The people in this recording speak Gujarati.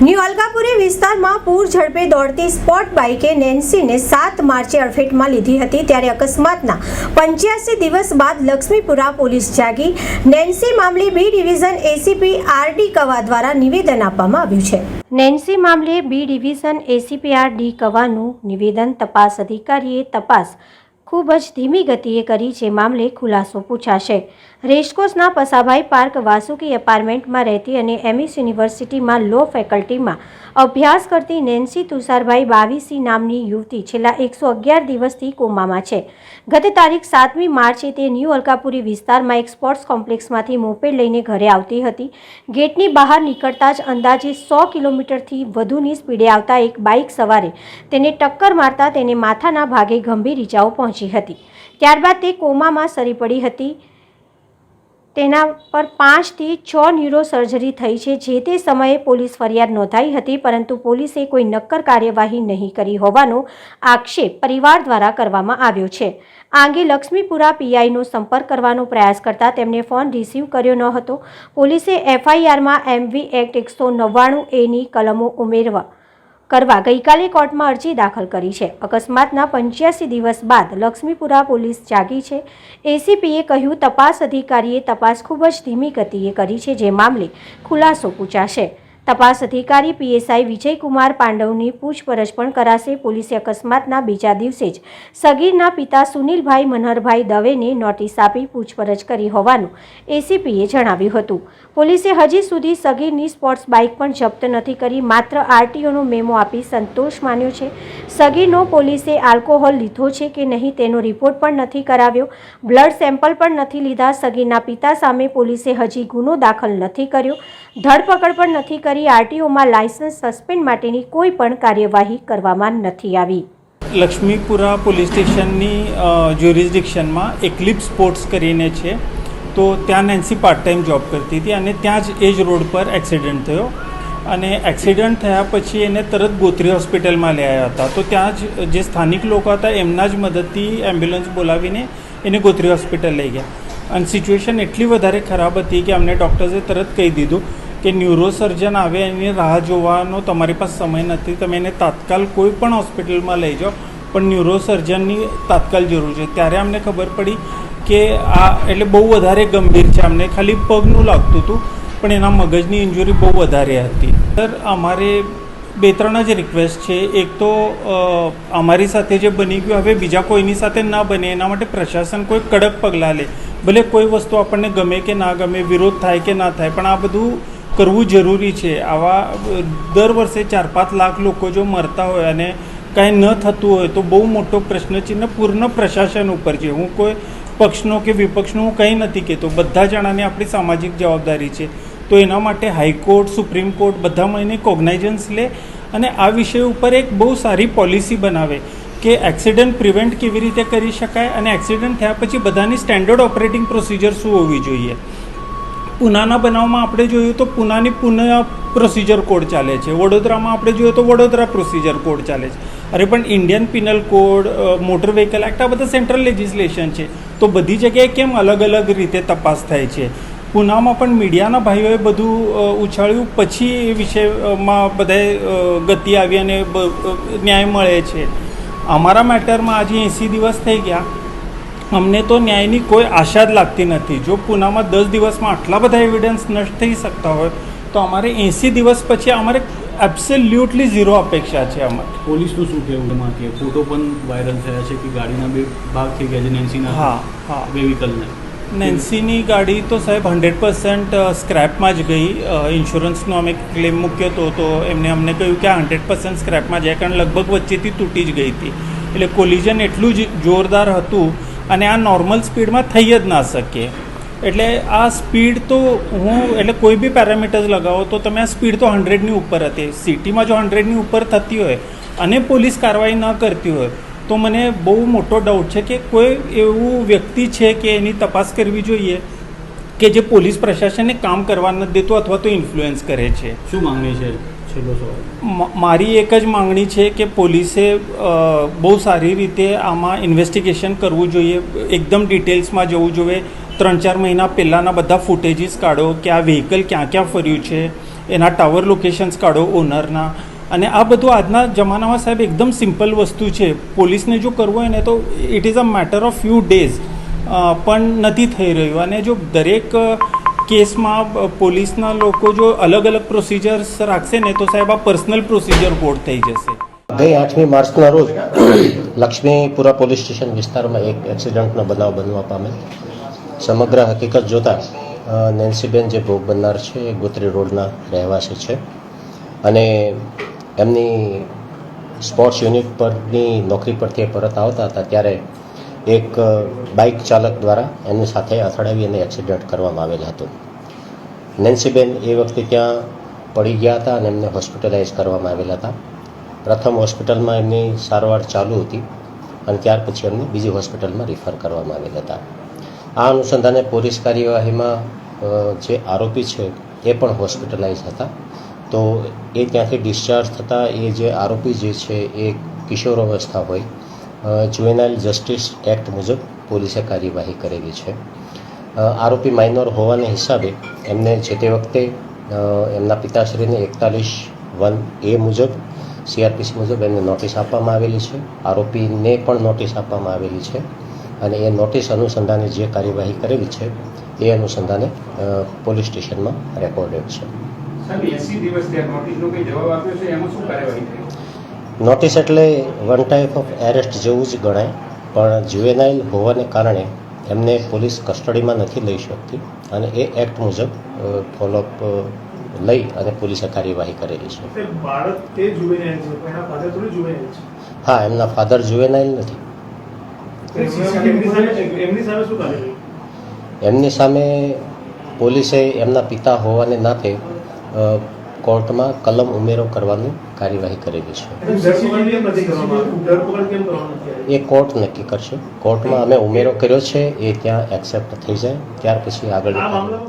ન્યૂ અલકાપુરી વિસ્તારમાં પૂર ઝડપે દોડતી સ્પોટ બાઇકે નેન્સીને સાત માર્ચે અડફેટમાં લીધી હતી ત્યારે અકસ્માતના પંચ્યાસી દિવસ બાદ લક્ષ્મીપુરા પોલીસ જાગી. નેન્સી મામલે B division ACP R D Kava દ્વારા નિવેદન આપવામાં આવ્યું છે. નેન્સી મામલે B division ACP R D કવાનું નિવેદન તપાસ અધિકારીએ તપાસ ખૂબ જ ધીમી ગતિએ કરી જે મામલે ખુલાસો પૂછાશે. રેસકોર્સના પસાભાઈ પાર્ક વાસુકી એપાર્ટમેન્ટમાં રહેતી અને એમિસ યુનિવર્સિટીમાં લો ફેકલ્ટીમાં અભ્યાસ કરતી નેન્સી તુષારભાઈ બાવીસી નામની યુવતી છેલ્લા એકસો અગિયાર દિવસથી કોમામાં છે. ગત તારીખ સાતમી માર્ચે તે ન્યૂ અલકાપુરી વિસ્તારમાં એક સ્પોર્ટ્સ કોમ્પ્લેક્સમાંથી મોપેડ લઈને ઘરે આવતી હતી. ગેટની બહાર નીકળતા જ અંદાજે સો કિલોમીટરથી વધુની સ્પીડે આવતા એક બાઇક સવારે તેને ટક્કર મારતા તેને માથાના ભાગે ગંભીર ઇજાઓ પહોંચી હતી. ત્યારબાદ તે કોમામાં સરી પડી હતી. તેના પર પાંચથી છ ન્યુરો સર્જરી થઈ છે. જે તે સમયે પોલીસ ફરિયાદ નોંધાઈ હતી, પરંતુ પોલીસે કોઈ નક્કર કાર્યવાહી નહીં કરી હોવાનો આક્ષેપ પરિવાર દ્વારા કરવામાં આવ્યો છે. આ અંગે લક્ષ્મીપુરા પીઆઈનો સંપર્ક કરવાનો પ્રયાસ કરતા તેમણે ફોન રિસીવ કર્યો ન હતો. પોલીસે એફઆઈઆરમાં એમવી એક્ટ એકસો નવ્વાણું એની કલમો ઉમેરવા કરવા ગઈકાલે કોર્ટમાં અરજી દાખલ કરી છે. અકસ્માતના પંચ્યાસી દિવસ બાદ લક્ષ્મીપુરા પોલીસ જાગી છે. એસીપીએ કહ્યું, તપાસ અધિકારીએ તપાસ ખૂબ જ ધીમી ગતિએ કરી છે, જે મામલે ખુલાસો પૂછાશે. તપાસ અધિકારી પીએસઆઈ વિજયકુમાર પાંડવની પૂછપરછ પણ કરાશે પોલીસે અકસ્માતના બીજા દિવસે જ. સગીરના પિતા સુનિલભાઈ મનહરભાઈ દવેને નોટિસ આપી પૂછપરછ કરી હોવાનું એસીપીએ જણાવ્યું હતું. પોલીસે હજી સુધી સગીરની સ્પોર્ટ્સ બાઇક પણ જપ્ત નથી કરી, માત્ર આરટીઓનો મેમો આપી સંતોષ માન્યો છે. સગીરનો પોલીસે આલ્કોહોલ લીધો છે કે નહીં તેનો રિપોર્ટ પણ નથી કરાવ્યો. બ્લડ સેમ્પલ પણ નથી લીધા સગીરના પિતા સામે પોલીસે હજી ગુનો દાખલ નથી કર્યો. ધરપકડ પણ નથી કરી આરટીઓમાં લાયસન્સ સસ્પેન્ડ માટેની કોઈ પણ કાર્યવાહી કરવામાં નથી આવી. લક્ષ્મીપુરા પોલીસ સ્ટેશનની જ્યુરિસ્ડિક્શનમાં એકલિપ સ્પોર્ટ્સ કરીને છે. તો ત્યાં નેન્સી પાર્ટ ટાઈમ જોબ કરતી હતી અને ત્યાં જ એ જ રોડ પર એક્સિડન્ટ થયો. અને એક્સિડન્ટ થયા પછી એને તરત ગોત્રી હોસ્પિટલમાં લઈ આવ્યા હતા. તો ત્યાં જ જે સ્થાનિક લોકો હતા એમના જ મદદથી એમ્બ્યુલન્સ બોલાવીને એને ગોત્રી હોસ્પિટલ લઈ ગયા. અને સિચ્યુએશન એટલી વધારે ખરાબ હતી કે અમને ડૉક્ટર્સે તરત કહી દીધું કે ન્યુરોસર્જન આવે એની રાહ જોવાનો તમારી પાસે સમય નથી, તમે એને તાત્કાલ કોઈ પણ હોસ્પિટલમાં લઈ જાઓ, પણ ન્યુરોસર્જનની તાત્કાલ જરૂર છે. ત્યારે અમને ખબર પડી કે આ એટલે બહુ વધારે ગંભીર છે. અમને ખાલી પગનું લાગતું હતું, પણ એના મગજની ઇન્જુરી બહુ વધારે હતી. સર અમારે બે ત્રણ જ રિક્વેસ્ટ છે. એક તો અમારી સાથે જે બની ગયું, હવે બીજા કોઈની સાથે ના બને, એના માટે પ્રશાસન કોઈ કડક પગલાં લે. ભલે કોઈ વસ્તુ આપણને ગમે કે ના ગમે, વિરોધ થાય કે ના થાય, પણ આ બધું કરવું જરૂરી છે. આવા દર વર્ષે ચાર પાંચ લાખ લોકો જો મરતા હોય અને કાંઈ ન થતું હોય તો બહુ મોટો પ્રશ્નચિહ્ન પૂર્ણ પ્રશાસન ઉપર છે. હું કોઈ પક્ષનો કે વિપક્ષનો હું કંઈ નથી કહેતો. બધા જણાની આપણી સામાજિક જવાબદારી છે. તો એના માટે હાઈકોર્ટ, સુપ્રીમ કોર્ટ બધા મળીને કોગ્નાઇઝન્સ લે અને આ વિષય ઉપર એક બહુ સારી પોલિસી બનાવે કે એક્સિડન્ટ પ્રિવેન્ટ કેવી રીતે કરી શકાય અને એક્સિડન્ટ થયા પછી બધાની સ્ટેન્ડર્ડ ઓપરેટિંગ પ્રોસિજર શું હોવી જોઈએ. પૂનાના બનાવમાં આપણે જોયું તો પૂનાની પૂના પ્રોસિજર કોડ ચાલે છે. વડોદરામાં આપણે જોઈએ તો વડોદરા પ્રોસિજર કોડ ચાલે છે. અરે પણ Indian penal code motor vehicle act આ બધા સેન્ટ્રલ લેજિસ્લેશન છે. તો બધી જગ્યાએ કેમ અલગ અલગ રીતે તપાસ થાય છે? પૂનામાં પણ મીડિયાના ભાઈઓએ બધું ઉછાળ્યું. પછી એ વિષયમાં બધાએ ગતિ આવી અને ન્યાય મળે છે. અમારા મેટરમાં આજે એંસી દિવસ થઈ ગયા. અમને તો ન્યાયની કોઈ આશા જ લાગતી નથી. જો પૂનામાં દસ દિવસમાં આટલા બધા એવિડન્સ નષ્ટ થઈ શકતા હોય તો અમારે એંસી દિવસ પછી અમારે એબ્સોલ્યુટલી ઝીરો અપેક્ષા છે અમારે. પોલીસનું શું કહેવું એમાં કે ફોટો પણ વાયરલ થયા છે કે ગાડીના બે ભાગ થઈ ગયા છે નેન્સીના હા હા. બે વ્હીકલને નેન્સીની ગાડી તો સાહેબ હંડ્રેડ પર્સન્ટ સ્ક્રેપમાં જ ગઈ. ઇન્સ્યોરન્સનો અમે ક્લેમ મૂક્યો હતો તો એમને અમને કહ્યું કે હંડ્રેડ પર્સન્ટ સ્ક્રેપમાં જાય કારણ લગભગ વચ્ચેથી તૂટી જ ગઈ હતી. એટલે કોલિઝન એટલું જ જોરદાર હતું અને આ નોર્મલ સ્પીડમાં થઈ જ ના શકે. એટલે આ સ્પીડ તો હું, એટલે કોઈ બી પેરામીટર્સ લગાવો તો તમે આ સ્પીડ તો હંડ્રેડની ઉપર હતી. સિટીમાં જો હંડ્રેડની ઉપર થતી હોય અને પોલીસ કાર્યવાહી ન કરતી હોય, તો મને બહુ મોટો ડાઉટ છે કે કોઈ એવું વ્યક્તિ છે કે એની તપાસ કરવી જોઈએ કે જે પોલીસ પ્રશાસનને કામ કરવા નથી દેતું અથવા તો ઇન્ફ્લુઅન્સ કરે છે. શું માંગણી છે? મારી એક જ માંગણી છે કે પોલીસે બહુ સારી રીતે આમાં ઇન્વેસ્ટિગેશન કરવું જોઈએ, એકદમ ડિટેલ્સમાં જવું જોઈએ. ત્રણ ચાર મહિના પહેલાંના બધા ફૂટેજીસ કાઢો કે આ વ્હીકલ ક્યાં ક્યાં ફર્યું છે, એના ટાવર લોકેશન્સ કાઢો ઓનરના અને આ બધું આજના જમાનામાં સાહેબ એકદમ સિમ્પલ વસ્તુ છે. પોલીસને જો કરવું હોય ને તો it is a matter of few days પણ નથી થઈ રહ્યું. અને જો દરેક કેસમાં પોલીસના લોકો જો અલગ અલગ પ્રોસિજર્સ રાખશે ને તો સાહેબ આ પર્સનલ પ્રોસિજર કોડ થઈ જશે. ગઈ આઠમી માર્ચના રોજ લક્ષ્મીપુરા પોલીસ સ્ટેશન વિસ્તારમાં એક એક્સિડન્ટનો બનાવ બનવા પામેલ. સમગ્ર હકીકત જોતાં નેન્સીબેન જે ભોગ બનનાર છે એ ગોત્રી રોડના રહેવાસી છે અને એમની સ્પોર્ટ્સ યુનિટ પરની નોકરી પરથી પરત આવતા હતા ત્યારે એક બાઇક ચાલક દ્વારા એમની સાથે અથડાવી અને એક્સિડન્ટ કરવામાં આવેલ હતું. નેન્સીબેન એ વખતે ત્યાં પડી ગયા હતા અને એમને હોસ્પિટલાઇઝ કરવામાં આવેલા હતા. પ્રથમ હોસ્પિટલમાં એમની સારવાર ચાલુ હતી અને ત્યાર પછી એમને બીજી હોસ્પિટલમાં રિફર કરવામાં આવેલા હતા. આ અનુસંધાને પોલીસ કાર્યવાહીમાં જે આરોપી છે એ પણ હોસ્પિટલાઇઝ હતા. તો એ ત્યાંથી ડિસ્ચાર્જ થતાં એ જે આરોપી જે છે એ કિશોર અવસ્થા હોય જુવેનાઇલ જસ્ટિસ એક્ટ મુજબ પોલીસે કાર્યવાહી કરેલી છે. આરોપી માઇનોર હોવાને હિસાબે એમને જે તે વખતે એમના પિતાશ્રીને એકતાલીસ વન એ મુજબ, સીઆરપીસી મુજબ એમને નોટિસ આપવામાં આવેલી છે. આરોપીને પણ નોટિસ આપવામાં આવેલી છે અને એ નોટિસ અનુસંધાને જે કાર્યવાહી કરેલી છે એ અનુસંધાને પોલીસ સ્ટેશનમાં રેકોર્ડેડ છે. નોટિસ એટલે વન ટાઈપ ઓફ એરેસ્ટ જેવું જ ગણાય પણ જુવેનાઇલ હોવાને કારણે એમને પોલીસ કસ્ટડીમાં નથી લઈ શકતી અને એ એક્ટ મુજબ ફોલોઅપ લઈ અને પોલીસે કાર્યવાહી કરેલી છે. હા એમના ફાધર જુવેનાઇલ નથી. એમની સામે પોલીસે એમના પિતા હોવાને નાતે કોર્ટમાં કલમ ઉમેરો કરવાની કાર્યવાહી કરેલી છે? એ કોર્ટ નક્કી કરશે. કોર્ટમાં અમે ઉમેરો કર્યો છે એ ત્યાં એક્સેપ્ટ થઈ જાય. ત્યાર પછી આગળ